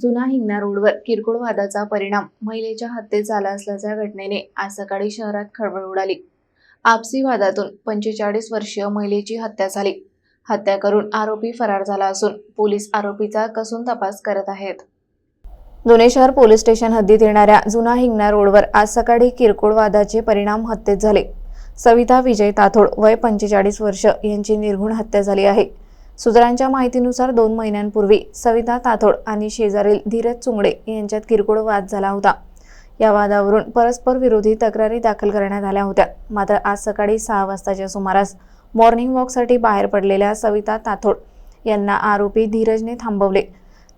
जुना हिंगणा रोडवर किरकोळ वादाचा परिणाम महिलेच्या हत्येत झाला असल्याच्या घटनेने आज सकाळी शहरात खळबळ उडाली. आपसी वादातून पंचेचाळीस वर्षीय महिलेची हत्या झाली. हत्या करून आरोपी फरार झाला असून पोलीस आरोपीचा कसून तपास करत आहेत. दोन्ही शहर पोलीस स्टेशन हद्दीत येणाऱ्या जुना हिंगणा रोडवर आज सकाळी किरकोळ वादाचे परिणाम हत्येत झाले. सविता विजय ताथोड वय पंचेचाळीस वर्ष यांची निर्घुण हत्या झाली आहे. सूत्रांच्या माहितीनुसार दोन महिन्यांपूर्वी सविता ताथोड आणि शेजारील धीरज चुंगडे यांच्यात किरकोळ वाद झाला होता. या वादावरून परस्पर विरोधी तक्रारी दाखल करण्यात आल्या होत्या. मात्र आज सकाळी सहा वाजताच्या सुमारास मॉर्निंग वॉकसाठी बाहेर पडलेल्या सविता ताथोड यांना आरोपी धीरजने थांबवले.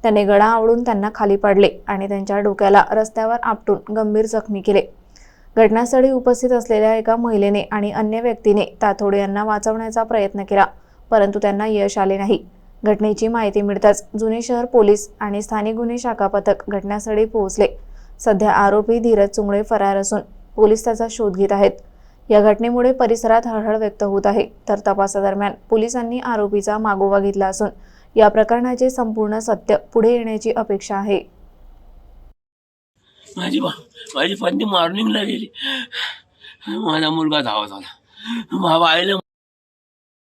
त्याने गळा आवळून त्यांना खाली पाडले आणि त्यांच्या डोक्याला रस्त्यावर आपटून गंभीर जखमी केले. घटनास्थळी उपस्थित असलेल्या एका महिलेने आणि अन्य व्यक्तीने ताथोड यांना वाचवण्याचा प्रयत्न केला. परंतु त्यांना यश आले नाही. घटनेची माहिती मिळताच जुने शहर पोलीस आणि स्थानिक गुन्हे शाखा पथक घटनास्थळी पोहोचले. सध्या आरोपी धीरज चुंगळे फरार असून पोलीस त्याचा शोध घेत आहेत. या घटनेमुळे परिसरात हळहळ व्यक्त होत आहे. तर तपासादरम्यान पोलिसांनी आरोपीचा मागोवा घेतला असून या प्रकरणाचे संपूर्ण सत्य पुढे येण्याची अपेक्षा आहे. माझी माझी पत्नी मॉर्निंगला गेली. माझा मुलगा धावत आला. बाबा आईला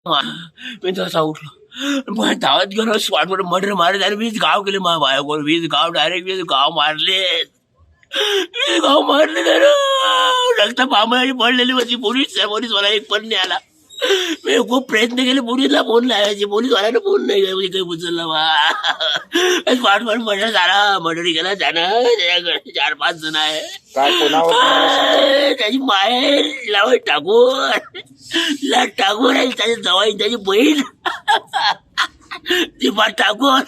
मी तसा उठलो. पण धावत गेलो स्पॉटवर मर्डर मारले आणि वीज गाव केले माझ्या बायकोवर. वीज गाव डायरेक्ट वीज गाव मारले. वीज गाव मारले रक्त पामाची पडलेली होती. पोलीस पोलीस मला एक पण नाही आला. मी खूप प्रयत्न केले पोलीसला फोन लावायचे. पोलीस वाल्यानं फोन नाही म्हणजे काही उचलला बा. स्पॉटवर मर्डर झाला मर्डर केला त्यानं. त्याच्याकडे चार पाच जण आहे. काय कोणावर अरे, त्याची माहेर लावत टाकून ला टाकून आहे त्याची जवाई त्याची बहीण. ती पाठ टाकून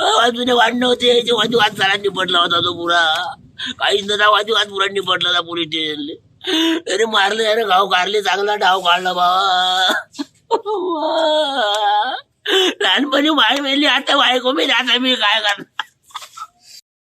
वाजूने वाढणं होते वाजू वाद झाला निपटला होता तो पुरा. काही नदा वाजू वाद पुरा निपटला होता पोलीस स्टेशनले अरे मारले अरे गाव काढले चांगला डाव काढला बाबा लहानपणी माय मेली आता बायको मी आता मी काय करणार?